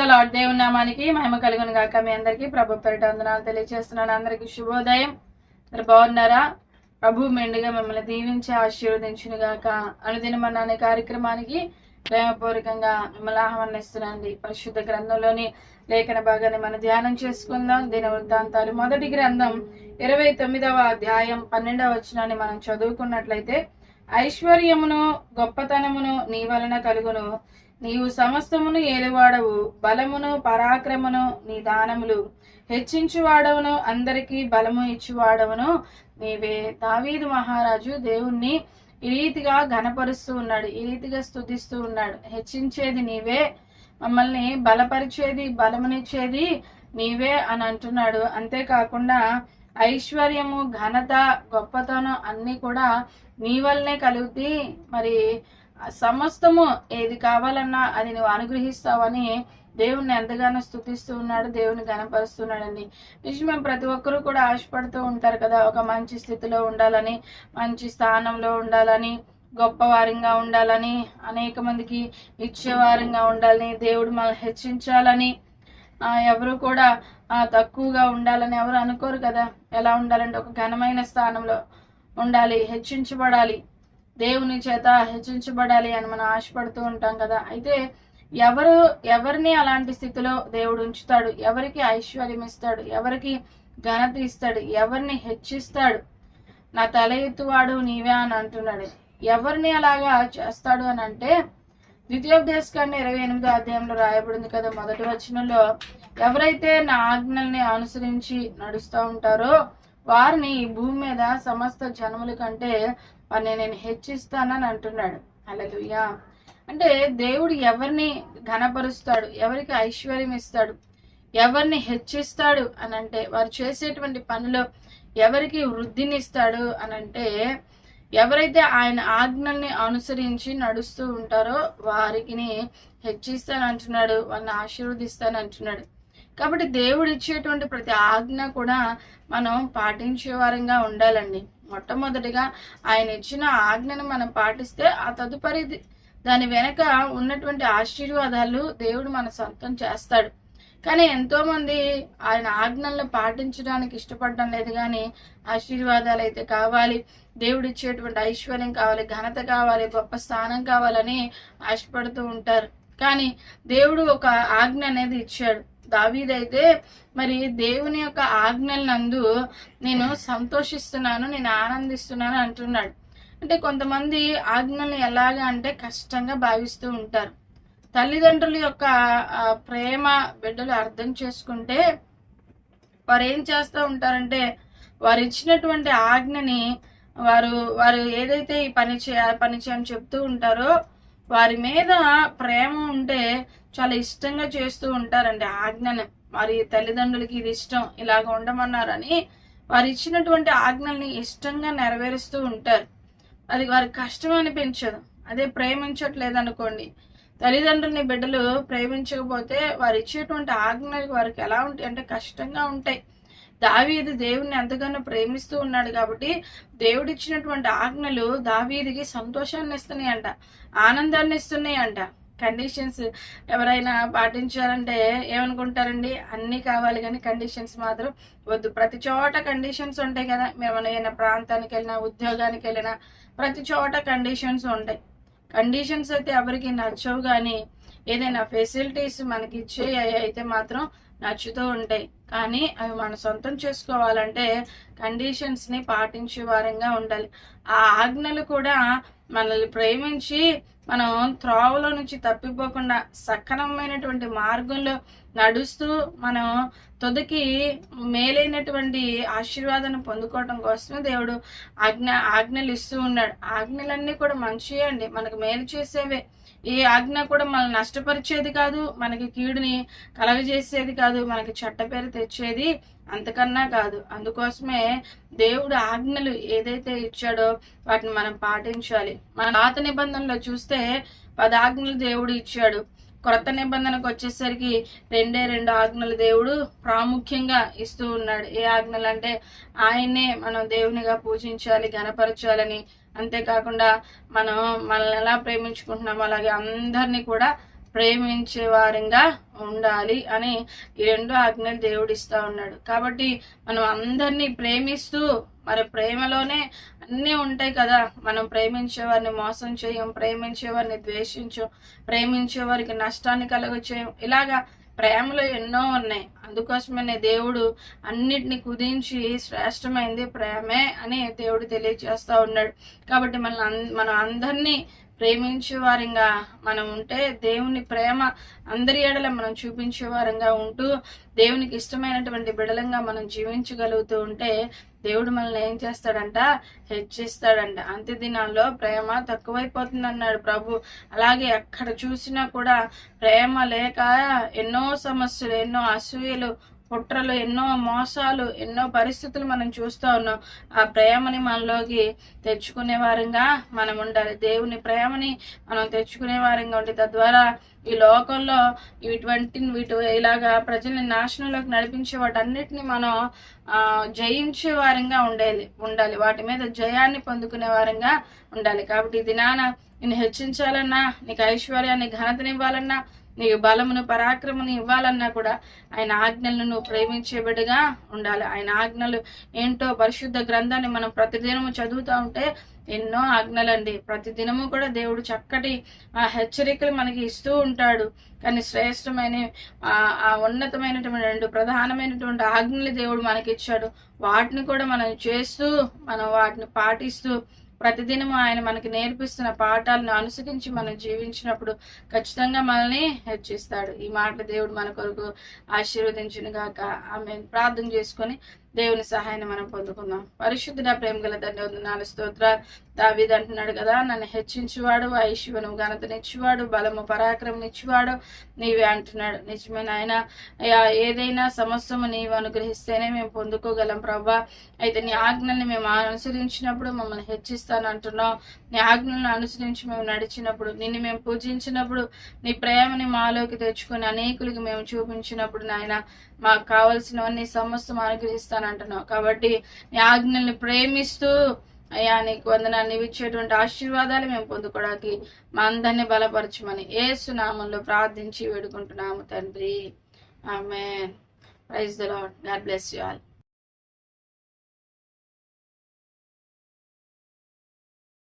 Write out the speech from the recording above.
The దేవుని నామానికి మహిమ కలుగును గాక. మీ అందరికీ ప్రభు పేరిట వందనాలు తెలియజేస్తున్నాను అందరికీ శుభోదయం. మీరు బాగున్నారా? ప్రభు మెండుగా మిమ్మల్ని దీవించి ఆశీర్వదించును గాక. అనుదినమన్న అనే కార్యక్రమానికి ప్రేమపూర్వకంగా మిమ్మల్ని ఆహ్వానిస్తున్నాండి పరిశుద్ధ గ్రంథంలోని లేఖన భాగాన్ని మనం ధ్యానం చేసుకుందాం. దీని వృత్తాంతాలు మొదటి గ్రంథం ఇరవై తొమ్మిదవ అధ్యాయం పన్నెండవ వచనాన్ని మనం చదువుకున్నట్లయితే ఐశ్వర్యమును గొప్పతనమును నీ వలన కలుగును. నీవు సమస్తమును ఏలువాడవు బలమును పరాక్రమను నీ దానములు. హెచ్చించువాడవును అందరికీ బలము ఇచ్చువాడవును. నీవే దావీదు మహారాజు దేవుణ్ణి ఈ రీతిగా ఘనపరుస్తూ ఉన్నాడు ఈ రీతిగా స్థుతిస్తూ ఉన్నాడు. హెచ్చించేది నీవే మమ్మల్ని బలపరిచేది బలమునిచ్చేది నీవే అని అంటున్నాడు. అంతేకాకుండా ఐశ్వర్యము ఘనత గొప్పతనం అన్నీ కూడా నీ వల్లనే కలుగుతాయి. మరి సమస్తము ఏది కావాలన్నా అది నువ్వు అనుగ్రహిస్తావని దేవుణ్ణి ఎంతగానో స్థుతిస్తూ ఉన్నాడు దేవుని గణపరుస్తున్నాడండి నిజమే ప్రతి ఒక్కరూ కూడా ఆశపడుతూ ఉంటారు కదా ఒక మంచి స్థితిలో ఉండాలని మంచి స్థానంలో ఉండాలని గొప్పవారంగా ఉండాలని అనేక మందికి ఇచ్చేవారంగా ఉండాలని దేవుడు మనల్ని హెచ్చించాలని ఎవరు కూడా తక్కువగా ఉండాలని ఎవరు అనుకోరు కదా. ఎలా ఉండాలంటే ఒక ఘనమైన స్థానంలో ఉండాలి హెచ్చించబడాలి. దేవుని చేత హెచ్చించబడాలి అని మనం ఆశపడుతూ ఉంటాం కదా. అయితే ఎవరు ఎవరిని అలాంటి స్థితిలో దేవుడు ఉంచుతాడు? ఎవరికి ఐశ్వర్యం ఇస్తాడు? ఎవరికి ఘనత ఇస్తాడు? ఎవరిని హెచ్చిస్తాడు? నా తల ఎత్తువాడు నీవే అని అంటున్నాడు. ఎవరిని అలాగా చేస్తాడు అని అంటే ద్వితీయోపదేశకాన్ని ఇరవై ఎనిమిదో అధ్యాయంలో రాయబడింది కదా మొదటి వచనంలో ఎవరైతే నా ఆజ్ఞల్ని అనుసరించి నడుస్తూ ఉంటారో వారిని ఈ భూమి మీద సమస్త జనముల కంటే వారిని నేను హెచ్చిస్తానని అంటున్నాడు. అలలుయా అంటే దేవుడు ఎవరిని ఘనపరుస్తాడు? ఎవరికి ఐశ్వర్యం ఇస్తాడు? ఎవరిని హెచ్చిస్తాడు? అని అంటే వారు చేసేటువంటి పనిలో ఎవరికి వృద్ధిని ఇస్తాడు అని అంటే ఎవరైతే ఆయన ఆజ్ఞల్ని అనుసరించి నడుస్తూ ఉంటారో వారికి హెచ్చిస్తానంటున్నాడు వాళ్ళని ఆశీర్వదిస్తానంటున్నాడు కాబట్టి దేవుడు ఇచ్చేటువంటి ప్రతి ఆజ్ఞ కూడా మనం పాటించే వారంగా ఉండాలండి. మొట్టమొదటిగా ఆయన ఇచ్చిన ఆజ్ఞను మనం పాటిస్తే ఆ తదుపరి దాని వెనక ఉన్నటువంటి ఆశీర్వాదాలు దేవుడు మన సొంతం చేస్తాడు. కానీ ఎంతో మంది ఆయన ఆజ్ఞలను పాటించడానికి ఇష్టపడడం లేదు కానీ ఆశీర్వాదాలు అయితే కావాలి. దేవుడు ఇచ్చేటువంటి ఐశ్వర్యం కావాలి ఘనత కావాలి గొప్ప స్థానం కావాలని ఆశపడుతూ ఉంటారు. కానీ దేవుడు ఒక ఆజ్ఞ అనేది ఇచ్చాడు. దావీదైతే మరి దేవుని యొక్క ఆజ్ఞలందు నేను సంతోషిస్తున్నాను నేను ఆనందిస్తున్నాను అంటున్నాడు. అంటే కొంతమంది ఆజ్ఞల్ని ఎలాగా అంటే కష్టంగా భావిస్తూ ఉంటారు. తల్లిదండ్రుల యొక్క ప్రేమ బిడ్డలు అర్థం చేసుకుంటే వారు ఏం చేస్తూ ఉంటారంటే వారు ఇచ్చినటువంటి ఆజ్ఞని వారు వారు ఏదైతే ఈ పని చే పని చేయని చెప్తూ ఉంటారో వారి మీద ప్రేమ ఉంటే చాలా ఇష్టంగా చేస్తూ ఉంటారండి. ఆజ్ఞను మరి తల్లిదండ్రులకి ఇది ఇష్టం ఇలాగ ఉండమన్నారని వారు ఇచ్చినటువంటి ఆజ్ఞల్ని ఇష్టంగా నెరవేరుస్తూ ఉంటారు. అది వారికి కష్టం అనిపించదు. అదే ప్రేమించట్లేదు అనుకోండి తల్లిదండ్రుల్ని బిడ్డలు ప్రేమించకపోతే వారు ఇచ్చేటువంటి ఆజ్ఞలు వారికి ఎలా ఉంటాయి? అంటే కష్టంగా ఉంటాయి. దావీదు దేవుని ఎంతగానో ప్రేమిస్తూ ఉన్నాడు కాబట్టి దేవుడు ఇచ్చినటువంటి ఆజ్ఞలు దావీదికి సంతోషాన్ని ఇస్తున్నాయి అంట ఆనందాన్ని ఇస్తున్నాయి అంట కండిషన్స్ ఎవరైనా పాటించాలంటే ఏమనుకుంటారండి? అన్నీ కావాలి కానీ కండిషన్స్ మాత్రం వద్దు. ప్రతి చోట కండిషన్స్ ఉంటాయి కదా. మేము ఏమైనా ప్రాంతానికి వెళ్ళినా ఉద్యోగానికి వెళ్ళినా ప్రతి చోట కండిషన్స్ ఉంటాయి. కండిషన్స్ అయితే ఎవరికి నచ్చవు కానీ ఏదైనా ఫెసిలిటీస్ మనకి ఇచ్చే అయితే మాత్రం నచ్చుతూ ఉంటాయి. కానీ అవి మన సొంతం చేసుకోవాలంటే కండిషన్స్ని పాటించే వారంగా ఉండాలి. ఆ ఆజ్ఞలు కూడా మనల్ని ప్రేమించి మనం త్రోవలో నుంచి తప్పిపోకుండా సక్రమమైనటువంటి మార్గంలో నడుస్తూ మనం తుదకి మేలైనటువంటి ఆశీర్వాదాన్ని పొందుకోవటం కోసమే దేవుడు ఆజ్ఞ ఆజ్ఞలు ఇస్తూ ఉన్నాడు. ఆజ్ఞలన్నీ కూడా మంచివే అండి. మనకు మేలు చేసేవే. ఏ ఆజ్ఞ కూడా మనల్ని నష్టపరిచేది కాదు మనకి కీడుని కలగజేసేది కాదు మనకి చెట్ట పేరు తెచ్చేది అంతకన్నా కాదు. అందుకోసమే దేవుడు ఆజ్ఞలు ఏదైతే ఇచ్చాడో వాటిని మనం పాటించాలి. మన పాత నిబంధనలో చూస్తే పదాజ్ఞలు దేవుడు ఇచ్చాడు. క్రొత్త నిబంధనకు వచ్చేసరికి రెండే రెండు ఆజ్ఞలు దేవుడు ప్రాముఖ్యంగా ఇస్తూ ఉన్నాడు. ఏ ఆజ్ఞలు అంటే ఆయన్నే మనం దేవునిగా పూజించాలి గణపరచాలని అంతేకాకుండా మనం మనల్ని ఎలా ప్రేమించుకుంటున్నామో అలాగే అందరినీ కూడా ప్రేమించే వారంగా ఉండాలి అని ఈ రెండు ఆజ్ఞలు దేవుడు ఇస్తా ఉన్నాడు. కాబట్టి మనం అందరినీ ప్రేమిస్తూ మరి ప్రేమలోనే అన్నీ ఉంటాయి కదా. మనం ప్రేమించే వారిని మోసం చేయం ప్రేమించే వారిని ద్వేషించం ప్రేమించే వారికి నష్టాన్ని కలుగ చేయం ఇలాగా ప్రేమలో ఎన్నో ఉన్నాయి. అందుకోసమనే దేవుడు అన్నిటిని కుదించి శ్రేష్టమైంది ప్రేమే అని దేవుడు తెలియజేస్తా ఉన్నాడు. కాబట్టి మన మనం అందరినీ ప్రేమించే వారంగా మనం ఉంటే దేవుని ప్రేమ అందరి ఏడల మనం చూపించే వారంగా ఉంటూ దేవునికి ఇష్టమైనటువంటి బిడలంగా మనం జీవించగలుగుతూ ఉంటే దేవుడు మనల్ని ఏం చేస్తాడంట? హెచ్చిస్తాడంట. అంత్య దినాల్లో ప్రేమ తక్కువైపోతుంది అన్నాడు ప్రభు. అలాగే ఎక్కడ చూసినా కూడా ప్రేమ లేక ఎన్నో సమస్యలు ఎన్నో అసూయలు కుట్రలు ఎన్నో మోసాలు ఎన్నో పరిస్థితులు మనం చూస్తూ ఉన్నాం. ఆ ప్రేమని మనలోకి తెచ్చుకునే వారంగా మనం ఉండాలి. దేవుని ప్రేమని మనం తెచ్చుకునే వారంగా ఉంటే తద్వారా ఈ లోకంలో ఇటువంటి వీటి ఇలాగా ప్రజల్ని నాశనంలోకి నడిపించే వాటన్నిటిని మనం జయించే వారంగా ఉండాలి ఉండాలి. వాటి మీద జయాన్ని పొందుకునే వారంగా ఉండాలి. కాబట్టి దినాన నాన్న నేను హెచ్చించాలన్నా నీకు ఐశ్వర్యాన్ని ఘనతనివ్వాలన్నా నీకు బలమును పరాక్రమను ఇవ్వాలన్నా కూడా ఆయన ఆజ్ఞలను నువ్వు ప్రేమించే బిడ్డగా ఉండాలి. ఆయన ఆజ్ఞలు ఏంటో పరిశుద్ధ గ్రంథాన్ని మనం ప్రతిదినము చదువుతూ ఉంటే ఎన్నో ఆజ్ఞలండి. ప్రతిదినము కూడా దేవుడు చక్కటి ఆ హెచ్చరికలు మనకి ఇస్తూ ఉంటాడు. కానీ శ్రేష్టమైన ఆ ఉన్నతమైనటువంటి రెండు ప్రధానమైనటువంటి ఆజ్ఞలు దేవుడు మనకి ఇచ్చాడు వాటిని కూడా మనం చేస్తూ మనం వాటిని పాటిస్తూ ప్రతిదినం ఆయన మనకి నేర్పిస్తున్న పాఠాలను అనుసరించి మనం జీవించినప్పుడు ఖచ్చితంగా మనల్ని హెచ్చిస్తాడు ఈ మాట దేవుడు మన కొరకు ఆశీర్వదించును గాక ఆమె ప్రార్థన చేసుకొని దేవుని సహాయాన్ని మనం పొందుకుందాం. పరిశుద్ధుడ ప్రేమ గల తండ్రి వందనాలు స్తోత్ర దావీద్ అంటున్నాడు కదా నన్ను హెచ్చించువాడు ఐశ్వర్యం ఘనతనిచ్చువాడు బలము పరాక్రమనిచ్చువాడు నీవే అంటున్నాడు. నిజమైన ఆయన ఏదైనా సమస్యము నీవు అనుగ్రహిస్తేనే మేము పొందుకోగలం ప్రభా. అయితే నీ ఆజ్ఞల్ని మేము అనుసరించినప్పుడు మమ్మల్ని హెచ్చిస్తాను అంటున్నావు. నీ ఆజ్ఞలను అనుసరించి మేము నడిచినప్పుడు నిన్ను మేము పూజించినప్పుడు నీ ప్రేమని మాలోకి తెచ్చుకొని అనేకులకి మేము చూపించినప్పుడు నాయన మాకు కావలసినవన్నీ సమస్తం అనుగ్రహిస్తానంటున్నావు కాబట్టి నీ ఆజ్ఞల్ని ప్రేమిస్తూ అయ్యా నీకు వందనాన్ని ఇచ్చేటువంటి ఆశీర్వాదాలు మేము పొందుకోవడానికి మా అందరినీ బలపరచమని ఏసునామంలో ప్రార్థించి వేడుకుంటున్నాము తండ్రి. ఆమె praise the Lord God bless you all.